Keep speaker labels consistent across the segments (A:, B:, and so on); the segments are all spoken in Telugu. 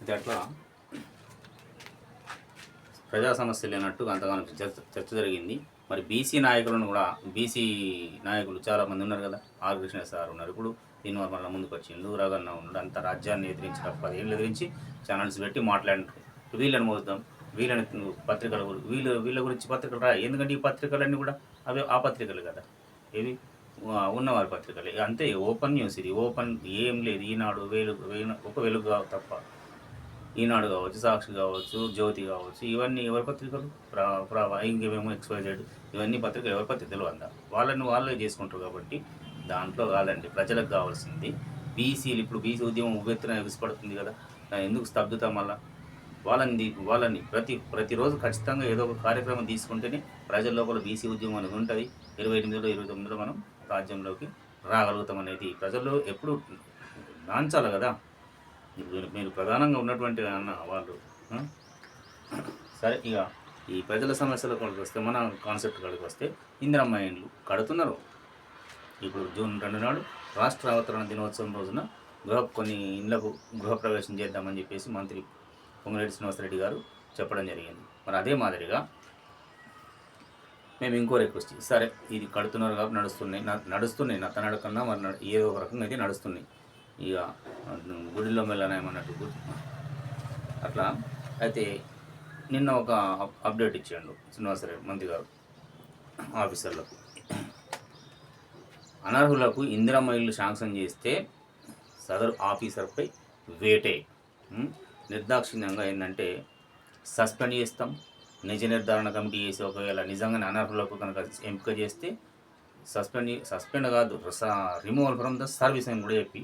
A: అయితే అట్లా ప్రజా సమస్యలు లేనట్టు అంతగానో చర్చ చర్చ జరిగింది. మరి బీసీ నాయకులను కూడా బీసీ నాయకులు చాలామంది ఉన్నారు కదా. ఆర్ కృష్ణ సార్ ఉన్నారు. ఇప్పుడు దీనివల్ల మళ్ళీ ముందుకు వచ్చిండు రగన్న ఉన్నాడు అంత రాజ్యాన్ని ఎదిరించిన పదిహేళ్ళు ఎదిరించి ఛానల్స్ పెట్టి మాట్లాడినారు. వీళ్ళని మోద్దాం వీళ్ళని పత్రికల గురించి వీళ్ళు వీళ్ళ గురించి పత్రికలు రా ఎందుకంటే ఈ పత్రికలన్నీ కూడా అవి ఆ పత్రికలు కదా. ఇవి ఉన్నవారి పత్రికలు. అంతే ఓపెన్ న్యూస్ ఇది. ఓపెన్ ఏం లేదు. ఈనాడు వేలు- ఒక వెలుగు తప్ప. ఈనాడు కావచ్చు సాక్షి కావచ్చు జ్యోతి కావచ్చు ఇవన్నీ ఎవరి పత్రికలు? ప్రా ప్రా ఇంకేమేమో ఎక్స్వైజెడ్ ఇవన్నీ పత్రికలు ఎవరి పత్రికలు అందా వాళ్ళని వాళ్ళే చేసుకుంటారు కాబట్టి దాంట్లో కాదండి ప్రజలకు కావాల్సింది. బీసీలు ఇప్పుడు బీసీ ఉద్యమం ఉవ్వెత్తున విసిపడుతుంది కదా ఎందుకు స్తబ్దుతా మళ్ళా? వాళ్ళని వాళ్ళని ప్రతి ప్రతిరోజు ఖచ్చితంగా ఏదో ఒక కార్యక్రమం తీసుకుంటేనే ప్రజల లోపల బీసీ ఉద్యమం అనేది ఉంటుంది. ఇరవై ఎనిమిదిలో ఇరవై తొమ్మిదిలో మనం రాజ్యంలోకి రాగలుగుతాం అనేది ప్రజల్లో ఎప్పుడు నాంచాలి కదా. మీరు ప్రధానంగా ఉన్నటువంటి అన్న వాళ్ళు సరే ఇక ఈ ప్రజల సమస్యల కొడుకు వస్తే మన కాన్సెప్ట్ కాడికి వస్తే ఇందిరమ్మ ఇండ్లు కడుతున్నారు. ఇప్పుడు జూన్ రెండు నాడు రాష్ట్ర అవతరణ దినోత్సవం రోజున గృహ కొన్ని ఇండ్లకు గృహప్రవేశం చేద్దామని చెప్పేసి మంత్రి పొంగిరెడ్డి శ్రీనివాసరెడ్డి గారు చెప్పడం జరిగింది. మరి అదే మాదిరిగా మేము ఇంకో రిక్వెస్ట్ సరే ఇది కడుతున్నారు కాబట్టి నడుస్తున్నాయి నా- నడుస్తున్నాయి నా తనడకన్నా మరి నడు- ఏదో ఒక రకంగా అయితే నడుస్తున్నాయి. ఇక గుడిలో మెల్లనేమన్నట్టు గుడి అట్లా. అయితే నిన్న ఒక అప్డేట్ ఇచ్చాడు శ్రీనివాసరెడ్డి మంత్రి గారు ఆఫీసర్లకు. అనర్హులకు ఇందిరమ్మ ఇల్లు శాంక్షన్ చేస్తే సదరు ఆఫీసర్పై వేటే. నిర్దాక్షిణ్యంగా ఏంటంటే సస్పెండ్ చేస్తాం. నిజ నిర్ధారణ కమిటీ చేసి ఒకవేళ నిజంగానే అనర్హులకు కనుక ఎంపిక చేస్తే సస్పెండ్ సస్పెండ్ కాదు రిమూవల్ ఫ్రమ్ ద సర్వీస్ అని కూడా చెప్పి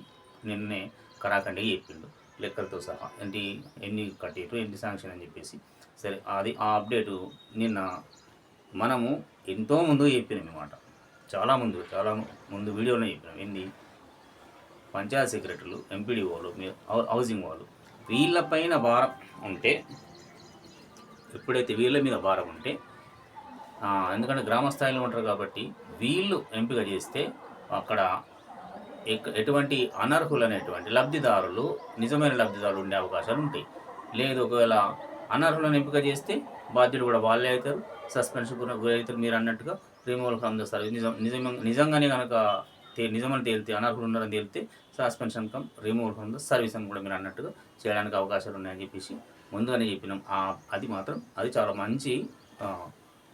A: నిన్నే కరాఖండిగా చెప్పిండు. లెక్కలతో సహా. ఏంటి ఎన్ని కట్టేటు ఎన్ని శాంక్షన్ అని చెప్పేసి. సరే అది ఆ అప్డేటు నిన్న మనము ఎంతో ముందు చెప్పినాం అనమాట చాలా ముందు చాలా ముందు వీడియోలో చెప్పినాం. ఏంది పంచాయత్ సెక్రటరీలు ఎంపీడీఓలు హౌసింగ్ వాళ్ళు వీళ్ళపైన భారం ఉంటే ఎప్పుడైతే వీళ్ళ మీద భారం ఉంటే ఎందుకంటే గ్రామ స్థాయిలో ఉంటారు కాబట్టి వీళ్ళు ఎంపిక చేస్తే అక్కడ ఎటువంటి అనర్హులనేటువంటి లబ్ధిదారులు నిజమైన లబ్ధిదారులు ఉండే అవకాశాలు ఉంటాయి. లేదు ఒకవేళ అనర్హులను ఎంపిక చేస్తే బాధ్యులు కూడా వాళ్ళే అవుతారు. సస్పెన్షన్ గురవుతారు మీరు అన్నట్టుగా రిమూవల్ ఫ్రమ్ ద సర్వీస్ నిజం నిజం నిజంగానే కనుక తే నిజమని తేలితే అనర్హులు ఉన్నారని తేలితే suspension cum removal from the service అని కూడా మీరు అన్నట్టుగా చేయడానికి అవకాశాలు ఉన్నాయని చెప్పేసి ముందుగానే చెప్పినాం. అది మాత్రం అది చాలా మంచి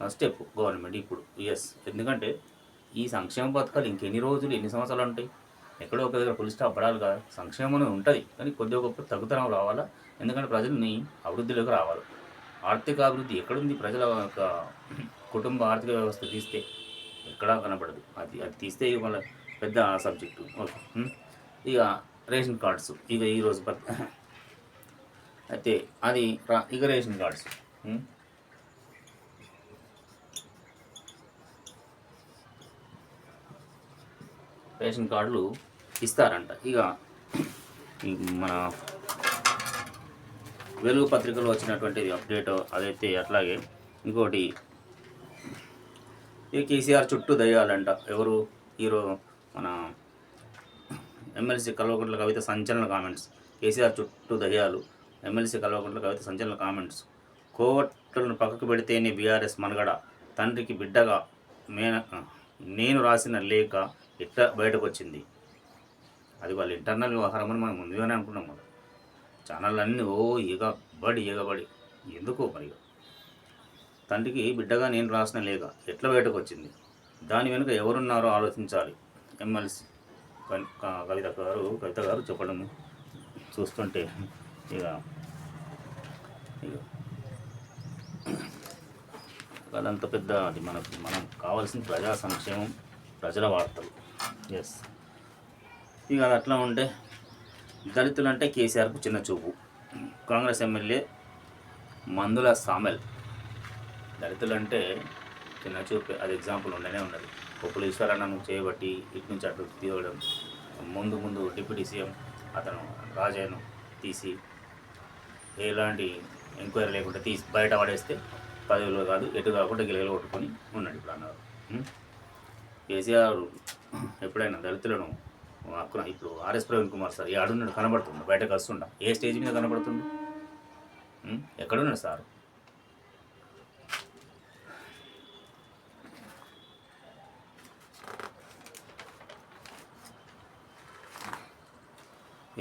A: స్టెప్ గవర్నమెంట్ ఇప్పుడు. ఎస్ ఎందుకంటే ఈ సంక్షేమ పథకాలు ఇంకెన్ని రోజులు ఎన్ని సంవత్సరాలు ఉంటాయి? ఎక్కడో ఒక దగ్గర ఫుల్ స్టాప్ పడాలి కదా. సంక్షేమం అనేది ఉంటుంది కానీ కొద్ది గొప్ప తగ్గుతనం రావాలా? ఎందుకంటే ప్రజల్ని అభివృద్ధిలోకి రావాలి. ఆర్థిక అభివృద్ధి ఎక్కడుంది? ప్రజల యొక్క కుటుంబ ఆర్థిక వ్యవస్థ తీస్తే ఎక్కడా కనపడదు. అది అది తీస్తే ఇక మళ్ళీ పెద్ద సబ్జెక్టు. ఓకే ఇక రేషన్ కార్డ్స్ ఇక ఈరోజు పత్ అయితే అది ఇక రేషన్ కార్డ్స్ రేషన్ కార్డులు ఇస్తారంట. ఇక మన వెలుగు పత్రికలో వచ్చినటువంటి అప్డేట్ అదైతే అట్లాగే ఇంకోటి ఈ కేసీఆర్ చుట్టూ దయ్యాలంట. ఎవరు? హీరో మన ఎమ్మెల్సీ కల్వకుంట్ల కవిత సంచలన కామెంట్స్. కేసీఆర్ చుట్టూ దయ్యాలు. ఎమ్మెల్సీ కల్వకుంట్ల కవిత సంచలన కామెంట్స్. కోవట్లను పక్కకు పెడితేనే బీఆర్ఎస్ మనగడ. తండ్రికి బిడ్డగా మేన నేను రాసిన లేఖ ఎట్లా బయటకు వచ్చింది అది వాళ్ళ ఇంటర్నల్ వ్యవహారం అని మనం ముందుగానే అనుకున్నాం కదా ఛానల్ అన్నీ ఓ ఎగబడి ఎగబడి. ఎందుకో మరి తండ్రికి బిడ్డగా నేను రాసిన లేఖ ఎట్లా బయటకు వచ్చింది దాని వెనుక ఎవరున్నారో ఆలోచించాలి. ఎమ్మెల్సీ కవిత గారు కవిత గారు చెప్పడం చూస్తుంటే ఇక ఇక అదంత పెద్ద అది మనకు మనం కావాల్సిన ప్రజా సంక్షేమం ప్రజల వార్తలు. ఎస్ ఇక అది అట్లా ఉంటే దళితులు అంటే కేసీఆర్కు చిన్న చూపు. కాంగ్రెస్ ఎమ్మెల్యే మందుల సామెల్. దళితులు అంటే చిన్న చూపు అది ఎగ్జాంపుల్ ఉండనే ఉన్నది. ఒప్పులు ఈశ్వరన్నను చేయబట్టి ఇటు నుంచి అటు తీయడం. ముందు ముందు డిప్యూటీ సీఎం అతను రాజయ్యను తీసి ఎలాంటి ఎంక్వైరీ లేకుండా తీసి బయట పడేస్తే పదవిలో కాదు ఎటు కాకుండా గిలగలు కొట్టుకొని ఉన్నాడు ఇప్పుడు అన్నారు. కేసీఆర్ ఎప్పుడైనా దళితులను అక్కడ ఇప్పుడు ఆర్ఎస్ ప్రవీణ్ కుమార్ సార్ ఆడున్నాడు కనబడుతుండు బయటకు వస్తుండ. ఏ స్టేజ్ మీద కనబడుతుండు? ఎక్కడున్నాడు సార్?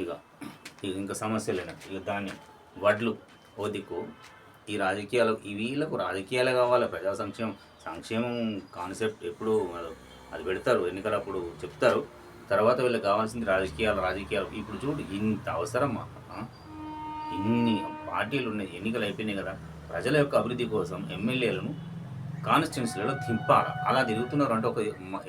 A: ఇక ఇక ఇంకా సమస్య లేనట్టు. ఇక దాన్ని వడ్లు ఓ దిక్కు ఈ రాజకీయాలు వీళ్ళకు రాజకీయాలే కావాలి. ప్రజా సంక్షేమం సంక్షేమం కాన్సెప్ట్ ఎప్పుడు అది పెడతారు ఎన్నికలప్పుడు చెప్తారు. తర్వాత వీళ్ళకి కావాల్సింది రాజకీయాలు రాజకీయాలు. ఇప్పుడు చూడు ఇంత అవసరమా? ఇన్ని పార్టీలు ఉన్నాయి ఎన్నికలు అయిపోయినాయి కదా. ప్రజల యొక్క అభివృద్ధి కోసం ఎమ్మెల్యేలను కాన్స్టిట్యున్సీలలో దింపాలి. అలా తిరుగుతున్నారు అంటే ఒక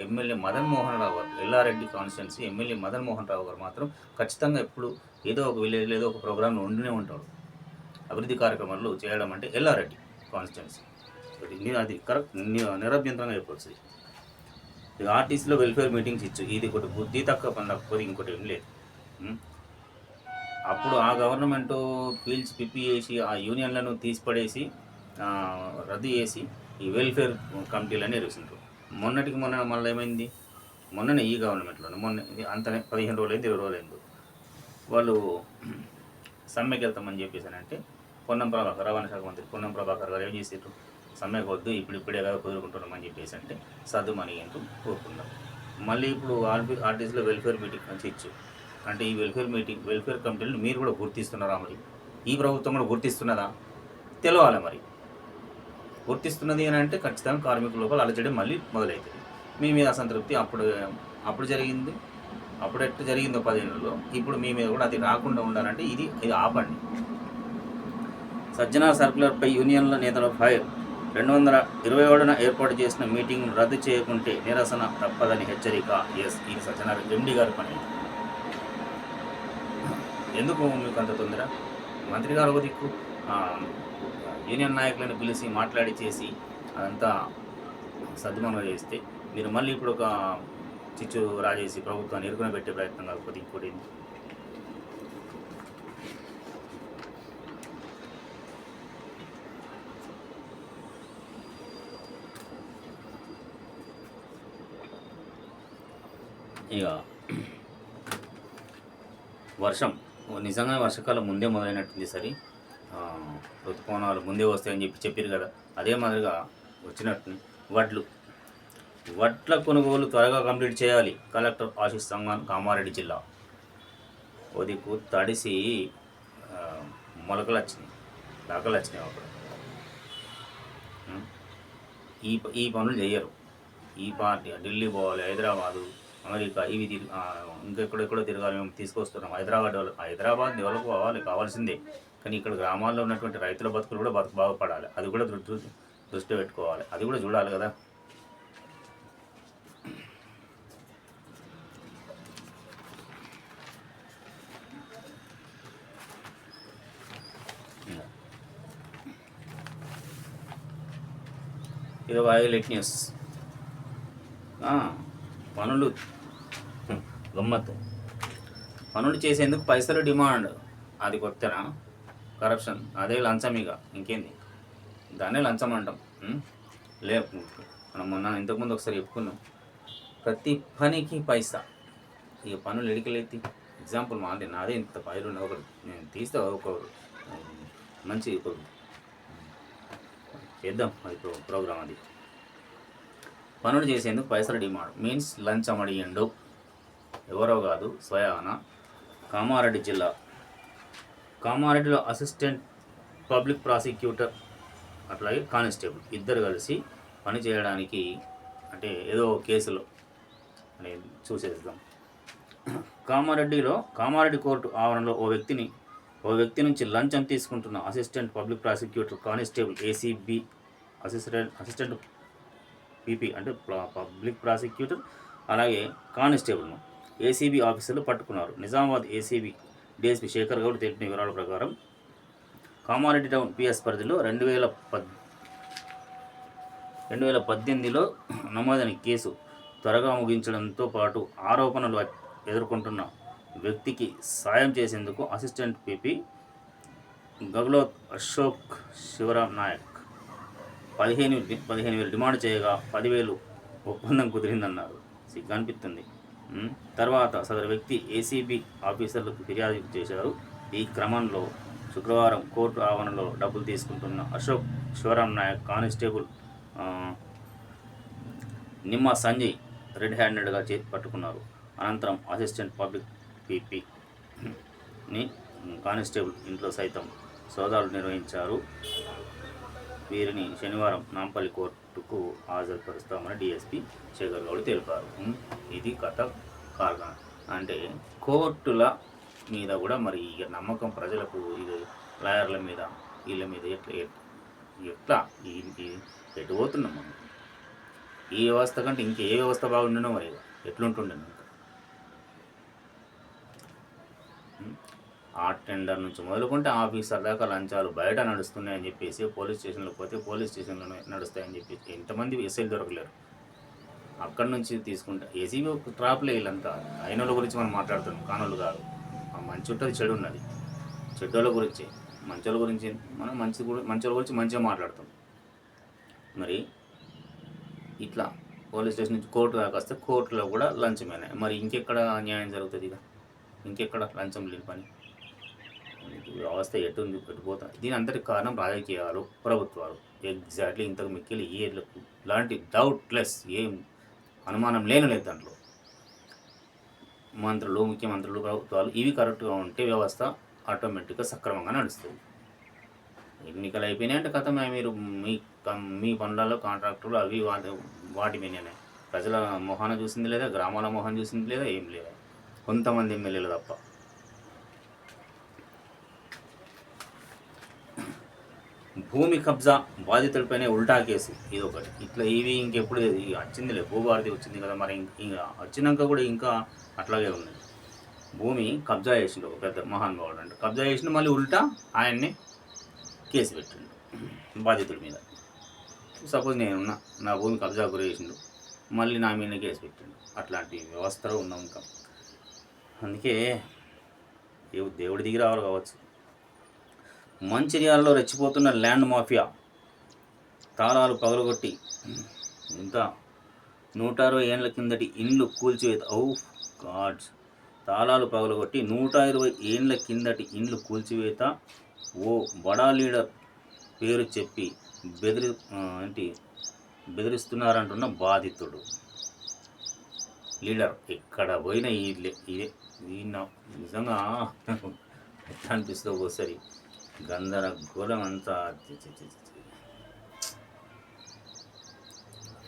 A: ఎమ్మెల్యే మదన్ మోహన్ రావు గారు. ఎల్లారెడ్డి కాన్స్టిట్యున్సీ ఎమ్మెల్యే మదన్ మోహన్ రావు గారు మాత్రం ఖచ్చితంగా ఎప్పుడు ఏదో ఒక విలేజ్ ఏదో ఒక ప్రోగ్రాంలో ఉండినే ఉంటాడు అభివృద్ధి కార్యక్రమాలు చేయడం అంటే ఎల్లారెడ్డి కాన్స్టిట్యున్సీ. అది కరెక్ట్ నిరభ్యంతరంగా చెప్పవచ్చు ఆర్టీసీలో వెల్ఫేర్ మీటింగ్స్ ఇచ్చు. ఇది ఒకటి. బుద్ధి తక్కువ పని తక్కువ ఇంకోటి ఏం లేదు. అప్పుడు ఆ గవర్నమెంట్ పీల్చి పిప్పి చేసి ఆ యూనియన్లను తీసిపడేసి రద్దు చేసి ఈ వెల్ఫేర్ కమిటీలని ఎరుస్తుంటారు మొన్నటికి మొన్న మళ్ళీ ఏమైంది? మొన్ననే ఈ గవర్నమెంట్లో మొన్న అంతనే పదిహేను రోజులైంది ఇరవై రోజులు వాళ్ళు సమ్మెకి వెళ్తామని చెప్పేసానంటే పొన్నం ప్రభాకర్ రవాణా శాఖ మంత్రి పొన్నం ప్రభాకర్ గారు ఏం చేసేటప్పుడు సమ్మెకు వద్దు ఇప్పుడు ఇప్పుడే కదా కుదురుకుంటున్నామని చెప్పేసి అంటే సర్దు మనీ అంటూ మళ్ళీ ఇప్పుడు ఆర్బీ ఆర్టీసీలో వెల్ఫేర్ మీటింగ్ అని ఇచ్చు అంటే ఈ వెల్ఫేర్ మీటింగ్ వెల్ఫేర్ కమిటీలను మీరు కూడా గుర్తిస్తున్నారా మరి? ఈ ప్రభుత్వం కూడా గుర్తిస్తున్నదా? తెలవాలి మరి? గుర్తిస్తున్నది అని అంటే ఖచ్చితంగా కార్మికుల లోపల అలజడి మళ్ళీ మొదలవుతుంది మీ మీద అసంతృప్తి అప్పుడు అప్పుడు జరిగింది. అప్పుడు ఎట్లా జరిగిందో పదిహేనులో ఇప్పుడు మీ మీద కూడా అది రాకుండా ఉండాలంటే ఇది ఇది ఆపండి. సజ్జన సర్కులర్పై యూనియన్ల నేతల ఫైర్. రెండు వందల ఇరవై ఏడున ఏర్పాటు చేసిన మీటింగ్ రద్దు చేయకుంటే నిరసన తప్పదని హెచ్చరిక ఎస్ ఈ సజ్జన ఎండి గారి పని. ఎందుకు మీకు అంత తొందర? మంత్రి గారు ఒక దిక్కు. యూనియన్ నాయకులను పిలిచి మాట్లాడి చేసి అదంతా సద్దుమనం చేస్తే మీరు మళ్ళీ ఇప్పుడు ఒక చిచ్చు రాజేసి ప్రభుత్వాన్ని ఎరుకున పెట్టే ప్రయత్నం కాకపోతే ఇంకోటి ఇక వర్షం నిజంగా వర్షాకాలం ముందే మొదలైనట్టుంది సరే. ఋతుపవనాలు ముందే వస్తాయని చెప్పి చెప్పారు కదా. అదే మాదిరిగా వచ్చినట్టు వడ్లు. వడ్ల కొనుగోలు త్వరగా కంప్లీట్ చేయాలి కలెక్టర్ ఆశీష్ సంగాన్ కామారెడ్డి జిల్లా. ఉదికు తడిసి మొలకలు వచ్చినాయి. దాకలు వచ్చినాయి అప్పుడు. ఈ ప- ఈ పనులు చేయరు ఈ పార్టీ ఢిల్లీ పోవాలి హైదరాబాదు అమెరికా ఇవి ఇంకెక్కడెక్కడో తిరగాలి మేము తీసుకొస్తున్నాం. హైదరాబాద్ డెవలప్ హైదరాబాద్ డెవలప్ కావాలి కావాల్సిందే. కానీ ఇక్కడ గ్రామాల్లో ఉన్నటువంటి రైతుల బతుకులు కూడా బతుకు బాగుపడాలి. అది కూడా దృష్టి దృష్టి పెట్టుకోవాలి. అది కూడా చూడాలి కదా. ఇది వైలెట్ న్యూస్ పనులు. గమ్మత్తు. పనులు చేసేందుకు పైసలు డిమాండ్. అది కొత్తనా? కరప్షన్. అదే లంచం ఇక. ఇంకేంది? దాన్నే లంచం అంటాం. లే మనం మొన్న ఇంతకుముందు ఒకసారి చెప్పుకున్నాం. ప్రతి పనికి పైసా. ఇక పనులు ఎడికలేతి. ఎగ్జాంపుల్ మాది నాదే ఇంత పైలు ఒకరు. నేను తీస్తే ఒక మంచి చేద్దాం. అది ప్రోగ్రామ్ అది. పనులు చేసేందుకు పైసలు డిమాండ్. మీన్స్ లంచం అడిగిండు ఎవరో కాదు స్వయాన. కామారెడ్డి జిల్లా. కామారెడ్డిలో అసిస్టెంట్ పబ్లిక్ ప్రాసిక్యూటర్ అట్లాగే కానిస్టేబుల్ ఇద్దరు కలిసి పని చేయడానికి అంటే ఏదో కేసులో అని చూసేద్దాం. కామారెడ్డిలో కామారెడ్డి కోర్టు ఆవరణలో ఓ వ్యక్తిని ఓ వ్యక్తి నుంచి లంచం తీసుకుంటున్న assistant public prosecutor constable ACB assistant assistant PP అంటే పబ్లిక్ ప్రాసిక్యూటర్ అలాగే కానిస్టేబుల్ను ఏసీబీ ఆఫీసర్లు పట్టుకున్నారు. నిజామాబాద్ ఏసీబీ డిఎస్పీ శేఖర్ గౌడ్ తెలిపిన వివరాల ప్రకారం కామారెడ్డి టౌన్ పిఎస్ పరిధిలో రెండు వేల పద్ రెండు వేల పద్దెనిమిదిలో నమోదైన కేసు త్వరగా ముగించడంతో పాటు ఆరోపణలు ఎదుర్కొంటున్న వ్యక్తికి సాయం చేసేందుకు అసిస్టెంట్ పీపీ గగలోత్ అశోక్ శివరాం నాయక్ పదిహేను పదిహేను వేలు డిమాండ్ చేయగా పదివేలు ఒప్పందం కుదిరిందన్నారు. సిగ్గు అనిపిస్తుంది. తర్వాత సదరు వ్యక్తి ఏసీబీ ఆఫీసర్లకు ఫిర్యాదు చేశారు. ఈ క్రమంలో శుక్రవారం కోర్టు ఆవరణలో డబ్బులు తీసుకుంటున్న అశోక్ శివరాం నాయక్ కానిస్టేబుల్ నిమ్మ సంజయ్ రెడ్ హ్యాండెడ్గా చేతి పట్టుకున్నారు. అనంతరం అసిస్టెంట్ పబ్లిక్ పీపీని కానిస్టేబుల్ ఇంట్లో సైతం సోదాలు నిర్వహించారు. వీరిని శనివారం నాంపల్లి కోర్టుకు హాజరుపరుస్తామని డిఎస్పి శేఖర్ గౌడ్ తెలిపారు. ఇది కథ కారణం అంటే కోర్టుల మీద కూడా మరి ఇక నమ్మకం ప్రజలకు ఇది లాయర్ల మీద వీళ్ళ మీద ఎట్లా ఎట్లా దీనికి ఎటు పోతున్నాం మనం? ఈ వ్యవస్థ కంటే ఇంకే ఏ వ్యవస్థ బాగుండనో మరి ఎట్లుంటుండే ఇంకా ఉం? ఆర్ట్ టెండర్ నుంచి మొదలుకుంటే ఆఫీసర్ దాకా లంచాలు బయట నడుస్తున్నాయని చెప్పేసి పోలీస్ స్టేషన్లో పోతే పోలీస్ స్టేషన్లో నడుస్తాయని చెప్పేసి ఎంతమంది ఎస్ఐలు దొరకలేరు. అక్కడి నుంచి తీసుకుంటా ఏసీబీ ఒక ట్రాప్లే వీళ్ళంతా అయినోళ్ళ గురించి మనం మాట్లాడుతున్నాం కానోళ్ళు కాదు. ఆ మంచి ఉంటుంది చెడు ఉన్నది. చెడ్డోళ్ళ గురించి మంచోళ్ళ గురించి మనం మంచి మంచోళ్ళ గురించి మంచిగా మాట్లాడతాం. మరి ఇట్లా పోలీస్ స్టేషన్ నుంచి కోర్టు దాకా వస్తే కోర్టులో కూడా లంచమేనా మరి ఇంకెక్కడ న్యాయం జరుగుతుంది ఇక? ఇంకెక్కడ లంచం లేని పని? వ్యవస్థ ఎటు ఉంది దీని అంతటి కారణం రాజకీయాలు ప్రభుత్వాలు. ఎగ్జాక్ట్లీ ఇంతకు మిక్కిలి ఏ లాంటి డౌట్లెస్ ఏం అనుమానం లేని లేదు దాంట్లో. మంత్రులు ముఖ్యమంత్రులు ప్రభుత్వాలు ఇవి కరెక్ట్గా ఉంటే వ్యవస్థ ఆటోమేటిక్గా సక్రమంగా నడుస్తుంది. ఎన్నికలు అయిపోయినాయి అంటే కథ మీరు మీ కం- మీ పనులలో కాంట్రాక్టర్లు అవి వాటి వాటి మీదనే. ప్రజల మొహాన చూసింది లేదా గ్రామాల మొహం చూసింది లేదా ఏం లేదా. కొంతమంది ఎమ్మెల్యేలు తప్ప. భూమి కబ్జా బాధితులపైనే ఉల్టా కేసు. ఇది ఒకటి ఇట్లా ఇవి ఇంకెప్పుడు వచ్చిందిలే భూభారతి వచ్చింది కదా మరి ఇంకా వచ్చినాక కూడా ఇంకా అట్లాగే ఉంది. భూమి కబ్జా చేసిండు ఒక పెద్ద మహానుభావుడు అంటే. కబ్జా చేసిండు మళ్ళీ ఉల్టా ఆయన్ని కేసు పెట్టిండు బాధితుడి మీద. సపోజ్ నేనున్నా నా భూమి కబ్జా గురి చేసిండు మళ్ళీ నా మీద కేసు పెట్టిండు. అట్లాంటి వ్యవస్థలో ఉన్నాం ఇంకా. అందుకే దేవుడి దిగి రావాలి కావచ్చు. మంచిర్యాలలో రెచ్చిపోతున్న ల్యాండ్ మాఫియా. తాళాలు పగలగొట్టి ఇంత నూట అరవై ఏళ్ళ కిందటి ఇండ్లు కూల్చివేత ఓ గాడ్స్. తాళాలు పగలగొట్టి నూట ఇరవై ఏళ్ళ కిందటి ఇండ్లు కూల్చివేత ఓ బడా లీడర్ పేరు చెప్పి బెదిరి ఏంటి బెదిరిస్తున్నారంటున్న బాధితుడు. లీడర్ ఎక్కడ పోయినా ఈ ఇదే నిజంగా ఎట్లా అనిపిస్తుంది ఒకసారి గందరగోళం అంతా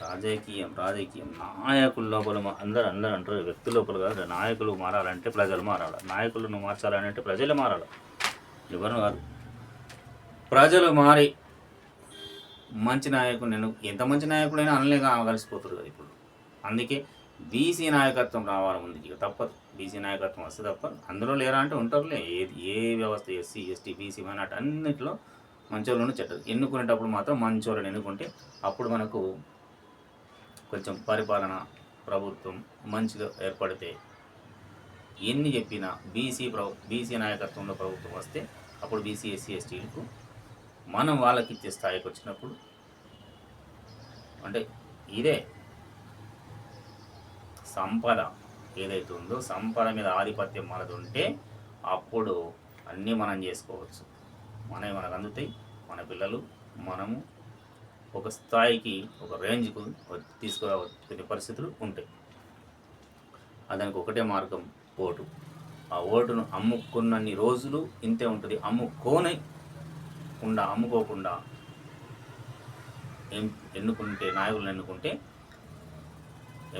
A: రాజకీయం రాజకీయం. నాయకుల లోపల మా- అందరు అందరూ అంటారు వ్యక్తి లోపల కాదు. నాయకులు మారాలంటే ప్రజలు మారాలి. నాయకులను మార్చాలని అంటే ప్రజలు మారాలి. ఎవరు కాదు. ప్రజలు మారి మంచి నాయకుడు నేను ఎంత మంచి నాయకుడైనా అనలేక కలిసిపోతారు కదా ఇప్పుడు. అందుకే బీసీ నాయకత్వం రావాలి ముందుకి ఇక తప్పదు. బీసీ నాయకత్వం వస్తే తప్ప అందులో లేరా అంటే ఉంటారులే. ఏది ఏ వ్యవస్థ ఎస్సీ ఎస్టీ బీసీ మైనార్టీ అన్నింటిలో మంచోళ్ళను చెడ్డలు ఎన్నుకునేటప్పుడు మాత్రం మంచోళ్ళని ఎన్నుకుంటే అప్పుడు మనకు కొంచెం పరిపాలన ప్రభుత్వం మంచిగా ఏర్పడితే ఎన్ని చెప్పినా బీసీ ప్రభు బీసీ నాయకత్వంలో ప్రభుత్వం వస్తే అప్పుడు బీసీ ఎస్సీ ఎస్టీలకు మనం వాళ్ళకి ఇచ్చే స్థాయికి వచ్చినప్పుడు అంటే ఇదే సంపద ఏదైతే ఉందో సంపద మీద ఆధిపత్యం మనది ఉంటే అప్పుడు అన్నీ మనం చేసుకోవచ్చు. మనవి మనకు అందుతాయి మన పిల్లలు మనము ఒక స్థాయికి ఒక రేంజ్కు తీసుకురావచ్చే పరిస్థితులు ఉంటాయి. దానికి ఒకటే మార్గం ఓటు. ఆ ఓటును అమ్ముకున్నన్ని రోజులు ఇంతే ఉంటుంది. అమ్ముకోని కుండా అమ్ముకోకుండా ఎన్నుకుంటే నాయకులను ఎన్నుకుంటే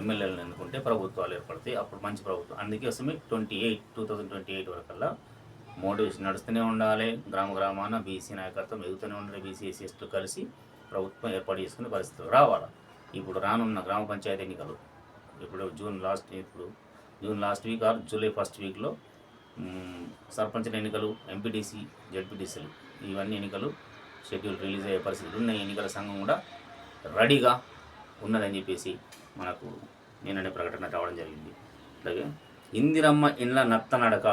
A: ఎమ్మెల్యేలను ఎన్నుకుంటే ప్రభుత్వాలు ఏర్పడతాయి. అప్పుడు మంచి ప్రభుత్వం. అందుకోసమే twenty eight two thousand twenty eight వరకల్లా మోటివేషన్ నడుస్తూనే ఉండాలి. గ్రామ గ్రామాన బీసీ నాయకత్వం ఎదుగుతూనే ఉండాలి. బీసీ ఎస్సీ కలిసి ప్రభుత్వం ఏర్పాటు చేసుకునే పరిస్థితులు రావాలి. ఇప్పుడు రానున్న గ్రామ పంచాయతీ ఎన్నికలు ఇప్పుడు జూన్ లాస్ట్ ఇప్పుడు June last week or July first వీక్లో సర్పంచ్ ఎన్నికలు ఎంపీటీసీ జడ్పీటీసీలు ఇవన్నీ ఎన్నికలు షెడ్యూల్ రిలీజ్ అయ్యే పరిస్థితులు ఉన్నాయి. ఎన్నికల సంఘం కూడా రెడీగా ఉన్నదని చెప్పేసి మనకు నిన్ననే ప్రకటన రావడం జరిగింది. అలాగే ఇందిరమ్మ ఇండ్ల నత్తనడక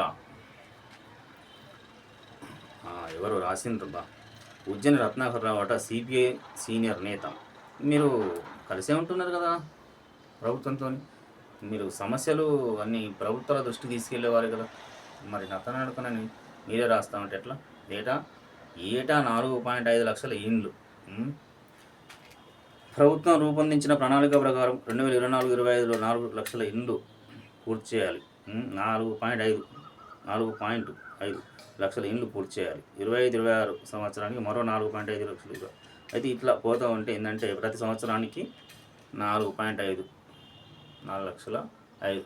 A: ఎవరు రాసిండ్రబ్బా ఉజ్జని రత్నాకర్ రావు అట సిపిఐ సీనియర్ నేత. మీరు కలిసే ఉంటున్నారు కదా ప్రభుత్వంతో మీరు సమస్యలు అన్ని ప్రభుత్వాల దృష్టికి తీసుకెళ్ళేవారు కదా. మరి నత్తనడకనని మీరే రాస్తామంటే ఎట్లా? ఏటా? ఏటా? నాలుగు పాయింట్ ఐదు లక్షల ఇండ్లు. ప్రభుత్వం రూపొందించిన ప్రణాళిక ప్రకారం రెండు వేల ఇరవై నాలుగు ఇరవై ఐదులో నాలుగు లక్షల ఇండ్లు పూర్తి చేయాలి. నాలుగు పాయింట్ ఐదు నాలుగు పాయింట్ ఐదు లక్షల ఇండ్లు పూర్తి చేయాలి. ఇరవై ఐదు ఇరవై ఆరు సంవత్సరానికి మరో నాలుగు పాయింట్ ఐదు లక్షలు అయితే ఇట్లా పోతా ఉంటే ఏంటంటే ప్రతి సంవత్సరానికి నాలుగు పాయింట్ ఐదు నాలుగు లక్షల ఐదు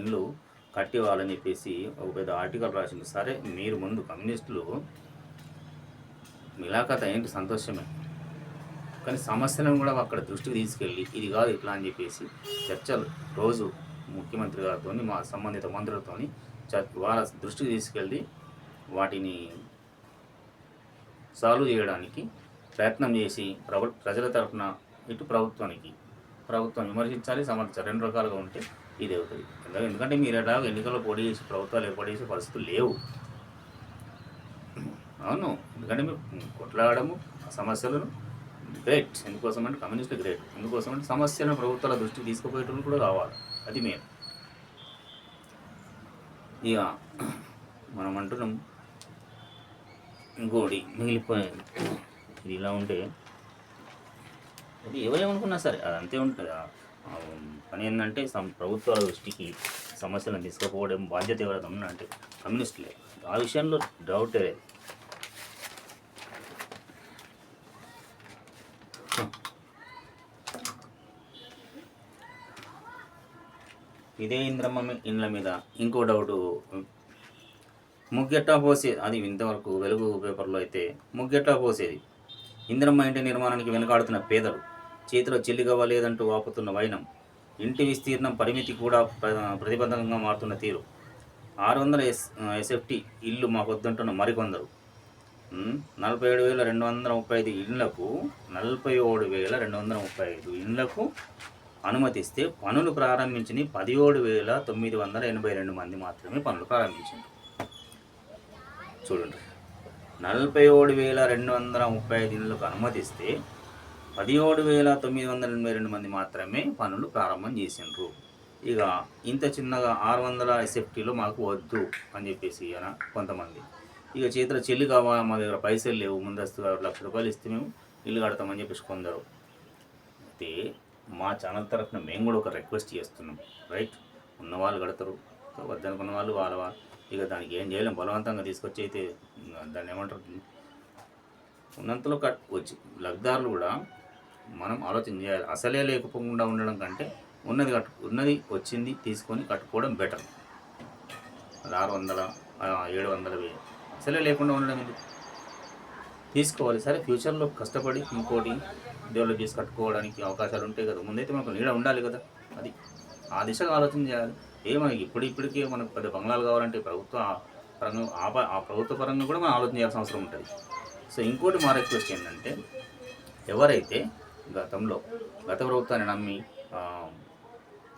A: ఇండ్లు కట్టివ్వాలని చెప్పేసి ఒక పెద్ద ఆర్టికల్ రాసింది సరే మీరు ముందు కమ్యూనిస్టులు మిలాఖత ఏంటి సంతోషమే. కానీ సమస్యలను కూడా అక్కడ దృష్టికి తీసుకెళ్ళి ఇది కాదు ఇట్లా అని చెప్పేసి చర్చలు రోజు ముఖ్యమంత్రి గారితో మా సంబంధిత మంత్రులతో వాళ్ళ దృష్టికి తీసుకెళ్ళి వాటిని సాల్వ్ చేయడానికి ప్రయత్నం చేసి ప్రభు ప్రజల తరఫున ఇటు ప్రభుత్వానికి ప్రభుత్వం విమర్శించాలి సమర్థించాలి. రెండు రకాలుగా ఉంటే ఇది అవుతుంది ఎందుకంటే- ఎందుకంటే మీరు ఎలాగో ఎన్నికల్లో పోటీ చేసి ప్రభుత్వాలు ఏర్పాటు చేసే పరిస్థితులు లేవు. అవును. ఎందుకంటే మీరు కొట్లాడము సమస్యలను గ్రేట్ ఎందుకోసం అంటే కమ్యూనిస్ట్ గ్రేట్ ఎందుకోసం అంటే సమస్యలను ప్రభుత్వాల దృష్టికి తీసుకుపోయేటప్పుడు కూడా కావాలి అది మెయిన్ ఇక మనం అంటున్నాం ఇంకోటి మిగిలిపోయింది ఇది ఇలా ఉంటే అది ఎవరేమనుకున్నా సరే అది అంతే ఉంటుంది. పని ఏంటంటే సం ప్రభుత్వాల దృష్టికి సమస్యలను తీసుకుపోవడం బాధ్యత ఎవరైనా అంటే కమ్యూనిస్టులే ఆ విషయంలో డౌట్ లేదు. ఇదే ఇంద్రమ్మ ఇండ్ల మీద ఇంకో డౌటు. ముగ్గెట్టా పోసేది అది ఇంతవరకు వెలుగు పేపర్లో అయితే ముగ్గెట్టా పోసేది. ఇంద్రమ్మ ఇంటి నిర్మాణానికి వెనుకాడుతున్న పేదలు చేతిలో చెల్లిగవ్వ లేదంటూ వాపుతున్న వైనం ఇంటి విస్తీర్ణం పరిమితి కూడా ప్ర- ప్రతిబంధకంగా మారుతున్న తీరు. ఆరు వందల ఎస్ ఎస్ఎఫ్టీ ఇల్లు మా వద్దంటున్న మరికొందరు. నలభై ఏడు వేల రెండు వందల ముప్పై ఐదు ఇళ్ళకు నలభై ఏడు వేల రెండు వందల ముప్పై ఐదు ఇళ్ళకు అనుమతిస్తే పనులు ప్రారంభించిన పదిహేడు వేల తొమ్మిది వందల ఎనభై రెండు మంది మాత్రమే పనులు ప్రారంభించారు చూడండి. నలభై ఏడు వేల రెండు వందల ముప్పై ఐదు ఇళ్ళకు అనుమతిస్తే పదిహేడు వేల తొమ్మిది వందల ఎనభై రెండు మంది మాత్రమే పనులు ప్రారంభం చేసిండ్రు. ఇక ఇంత చిన్నగా ఆరు వందల ఎస్ఎఫ్టీలో మాకు వద్దు అని చెప్పేసి అన కొంతమంది. ఇక చేతిలో చెల్లి కావాలి మా దగ్గర పైసలు లేవు ముందస్తుగా ఒక లక్ష రూపాయలు ఇస్తే మేము ఇల్లు కడతామని చెప్పేసి కొందరు. అయితే మా ఛానల్ తరఫున మేము కూడా ఒక రిక్వెస్ట్ చేస్తున్నాం. రైట్? ఉన్నవాళ్ళు కడతారు. వద్దనుకున్న వాళ్ళు వాళ్ళ ఇక దానికి ఏం చేయలేం. బలవంతంగా తీసుకొచ్చి అయితే దాన్ని ఏమంటారు? ఉన్నంతలో కట్టుకోవచ్చు లబ్ధారులు కూడా మనం ఆలోచన చేయాలి. అసలే లేకపోకుండా ఉండడం కంటే ఉన్నది కట్టు ఉన్నది వచ్చింది తీసుకొని కట్టుకోవడం బెటర్. అది ఆరు వందల ఏడు వందల వెయ్యి అసలే లేకుండా ఉండడం ఎందుకు? తీసుకోవాలి. సరే ఫ్యూచర్లో కష్టపడి ఇంకోటి డెవలప్ చేసి కట్టుకోవడానికి అవకాశాలు ఉంటాయి కదా. ముందైతే మనకు నీడ ఉండాలి కదా. అది ఆ దిశగా ఆలోచన చేయాలి. ఏ మనకి ఇప్పుడు ఇప్పటికే మనకు పెద్ద బంగ్లాలు కావాలంటే ప్రభుత్వ పరంగా ఆ ప- ఆ ప్రభుత్వ పరంగా కూడా మనం ఆలోచన చేయాల్సిన అవసరం ఉంటుంది. సో ఇంకోటి మా రిక్వెస్ట్ ఏంటంటే ఎవరైతే గతంలో గత ప్రభుత్వాన్ని నమ్మి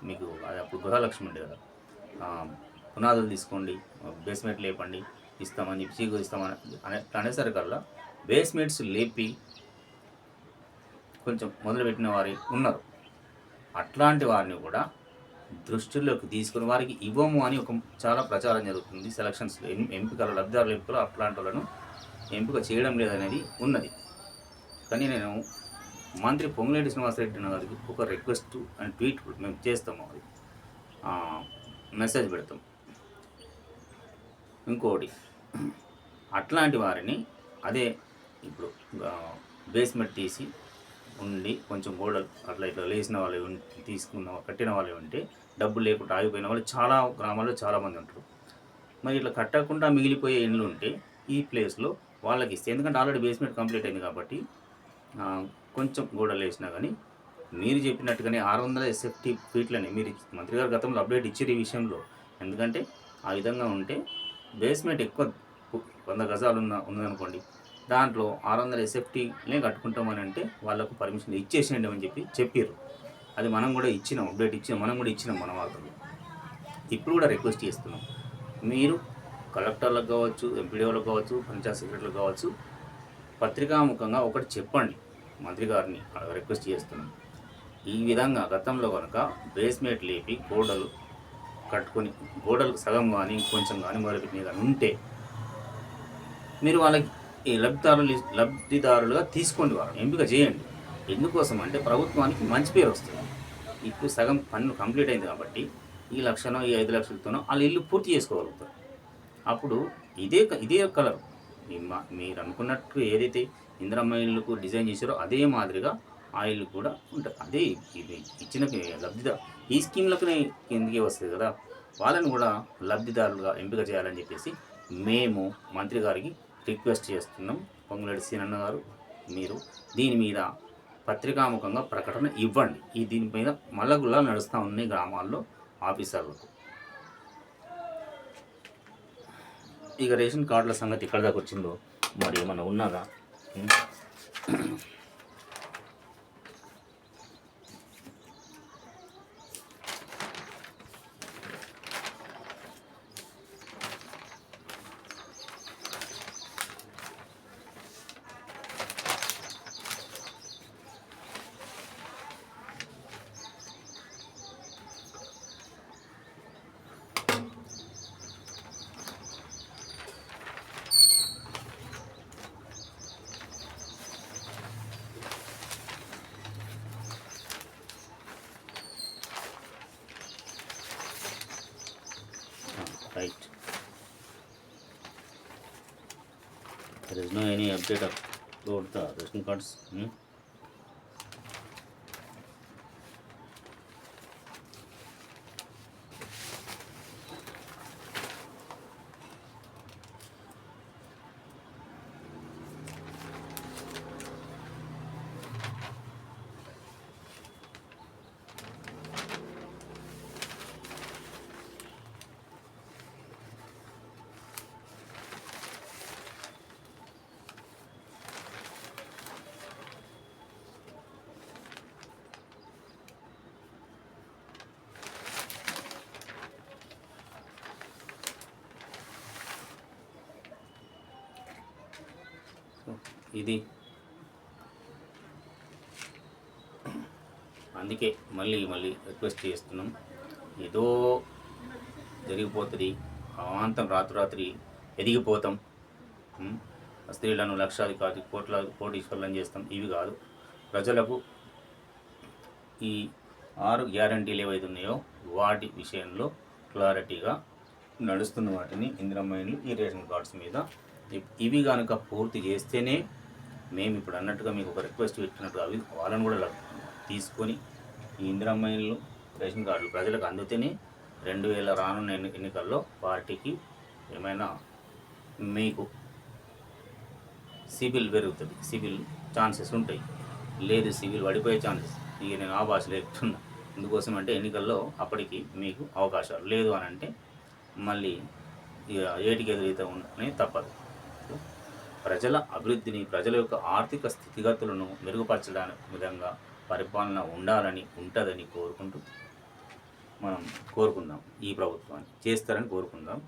A: మీకు అది అప్పుడు గృహలక్ష్మి ఉండే కదా. పునాదులు తీసుకోండి బేస్మెంట్ లేపండి ఇస్తామని చెప్పి చీకు ఇస్తామని అనే అనేసరికల్లా బేస్మెంట్స్ లేపి కొంచెం మొదలుపెట్టిన వారి ఉన్నారు. అట్లాంటి వారిని కూడా దృష్టిలోకి తీసుకుని వారికి ఇవ్వము అని ఒక చాలా ప్రచారం జరుగుతుంది. సెలక్షన్స్లో ఎంపికలు లబ్ధిదారుల ఎంపికలు అట్లాంటి వాళ్ళను ఎంపిక చేయడం లేదనేది ఉన్నది. కానీ నేను మంత్రి పొంగులేటి శ్రీనివాసరెడ్డి గారికి ఒక రిక్వెస్ట్ అండ్ ట్వీట్ మేము చేస్తాము అది. మెసేజ్ పెడతాం. ఇంకోటి అట్లాంటి వారిని అదే ఇప్పుడు బేస్మెంట్ తీసి ఉండి కొంచెం గోడలు అట్లా ఇట్లా లేచిన వాళ్ళు తీసుకున్న కట్టిన వాళ్ళు ఉంటే డబ్బులు లేకుండా ఆగిపోయిన వాళ్ళు చాలా గ్రామాల్లో చాలామంది ఉంటారు. మరి ఇట్లా కట్టకుండా మిగిలిపోయే ఇండ్లు ఉంటే ఈ ప్లేస్లో వాళ్ళకి ఇస్తే ఎందుకంటే ఆల్రెడీ బేస్మెంట్ కంప్లీట్ అయింది కాబట్టి కొంచెం గోడలు వేసినా కానీ మీరు చెప్పినట్టుగానే ఆరు వందల ఎస్ఎఫ్టీ ఫీట్లని మీరు మంత్రి గారు గతంలో అప్డేట్ ఇచ్చారు ఈ విషయంలో. ఎందుకంటే ఆ విధంగా ఉంటే బేస్మెంట్ ఎక్కువ వంద గజాలు ఉన్న ఉందనుకోండి దాంట్లో ఆరు వందల ఎస్ఎఫ్టీనే కట్టుకుంటామని అంటే వాళ్ళకు పర్మిషన్ ఇచ్చేసేయండి అని చెప్పి చెప్పారు అది మనం కూడా ఇచ్చినాం అప్డేట్ ఇచ్చినాం మనం కూడా ఇచ్చినాం మన వాళ్ళకి ఇప్పుడు కూడా రిక్వెస్ట్ చేస్తున్నాం. మీరు కలెక్టర్లకు కావచ్చు ఎంపీడీఓలకు కావచ్చు పంచాయత్ సెక్రటరీలకు కావచ్చు పత్రికాముఖంగా ఒకటి చెప్పండి. మంత్రి గారిని రిక్వెస్ట్ చేస్తున్నాం. ఈ విధంగా గతంలో కనుక బేస్మెంట్ లేపి గోడలు కట్టుకొని గోడలు సగం కానీ కొంచెం కానీ మొదలుపెట్టిన కానీ ఉంటే మీరు వాళ్ళకి లబ్ధిదారులు లబ్ధిదారులుగా తీసుకోండి వారు ఎంపిక చేయండి. ఎందుకోసం అంటే ప్రభుత్వానికి మంచి పేరు వస్తుంది. ఇప్పుడు సగం పన్ను కంప్లీట్ అయింది కాబట్టి ఈ లక్షనో ఈ ఐదు లక్షలతోనో వాళ్ళు ఇల్లు పూర్తి చేసుకోగలుగుతారు. అప్పుడు ఇదే క- ఇదే కలర్. మీరు అనుకున్నట్టు ఏదైతే ఇందిరమ్మ ఇళ్ళకు డిజైన్ చేశారో అదే మాదిరిగా ఆ ఇల్లు కూడా ఉంటుంది అదే ఇది ఇచ్చిన లబ్ధిదారు ఈ స్కీమ్లకునే కిందకే వస్తుంది కదా. వాళ్ళని కూడా లబ్ధిదారులుగా ఎంపిక చేయాలని చెప్పేసి మేము మంత్రి గారికి రిక్వెస్ట్ చేస్తున్నాం. పొంగులేటి సీనన్న గారు మీరు దీని మీద పత్రికాముఖంగా ప్రకటన ఇవ్వండి. ఈ దీని మీద మల్లగుల్లా నడుస్తూ ఉన్నాయి గ్రామాల్లో ఆఫీసర్లకు. ఇక రేషన్ కార్డుల సంగతి ఇక్కడ దాకా వచ్చిందో? మరి ఏమన్నా ఉన్నదా there is no any update about the ration cards hmm? ఇది. అందుకే మళ్ళీ మళ్ళీ రిక్వెస్ట్ చేస్తున్నాం. ఏదో జరిగిపోతుంది. అవాంతం రాత్రి రాత్రి ఎదిగిపోతాం. స్త్రీలను లక్షాధికారి కోట్ల కోటీశ్వర్లను చేస్తాం. ఇవి కాదు. ప్రజలకు ఈ ఆరు గ్యారంటీలు ఏవైతే ఉన్నాయో వాటి విషయంలో క్లారిటీగా నడుస్తున్న వాటిని ఇందిరమ్మాయిలు ఈ రేషన్ కార్డ్స్ మీద ఇవి కనుక పూర్తి చేస్తేనే మేము ఇప్పుడు అన్నట్టుగా మీకు ఒక రిక్వెస్ట్ పెట్టినట్టు అవి వాళ్ళని కూడా తీసుకొని ఈ ఇందిరామైన్లు రేషన్ కార్డులు ప్రజలకు అందితేనే రెండు వేల రానున్న ఎన్ని ఎన్నికల్లో పార్టీకి ఏమైనా మీకు సిబిల్ పెరుగుతుంది. సిబిల్ ఛాన్సెస్ ఉంటాయి. లేదు సిబిల్ పడిపోయే ఛాన్సెస్. ఇక నేను ఆ భాషలో చెప్తున్నా ఎందుకోసం అంటే ఎన్నికల్లో అప్పటికి మీకు అవకాశాలు లేదు అని అంటే మళ్ళీ ఇక ఏటికి ఎదురైతే ఉండని తప్పదు. ప్రజల అభివృద్ధిని ప్రజల యొక్క ఆర్థిక స్థితిగతులను మెరుగుపరచడానికి విధంగా పరిపాలన ఉండాలని ఉంటుందని కోరుకుంటూ మనం కోరుకుందాం ఈ ప్రభుత్వాన్ని. చేస్తారని కోరుకుందాం.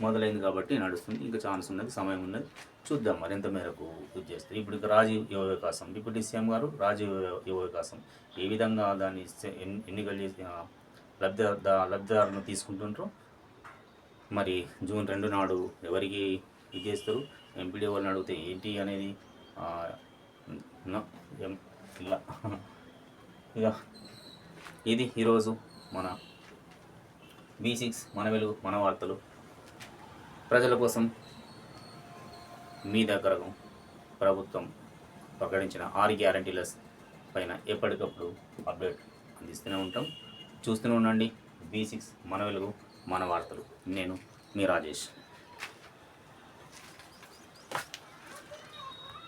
A: మొదలైంది కాబట్టి నడుస్తుంది. ఇంకా ఛాన్స్ ఉన్నది సమయం ఉన్నది. చూద్దాం మరింత మేరకు ఇది చేస్తారు. ఇప్పుడు రాజీవ్ యువ వికాసం డిప్యూటీ సీఎం గారు రాజీవ్ యువ- వికాసం ఏ విధంగా దాన్ని ఎన్నికలు చేసి లబ్ధి దా- లబ్ధిదారులను తీసుకుంటుంటారో మరి జూన్ రెండు నాడు ఎవరికి ఇది చేస్తారు? ఎంపీడీ వాళ్ళని అడిగితే ఏంటి అనేది ఇలా ఇక ఇది ఈరోజు మన బీ సిక్స్ మన వెలుగు మన వార్తలు. ప్రజల కోసం మీ దగ్గరకు ప్రభుత్వం ప్రకటించిన ఆరు గ్యారంటీల పైన ఎప్పటికప్పుడు అప్డేట్ అందిస్తూనే ఉంటాం. చూస్తూనే ఉండండి. బీ సిక్స్ మన వెలుగు మన వార్తలు. నేను మీ రాజేష్.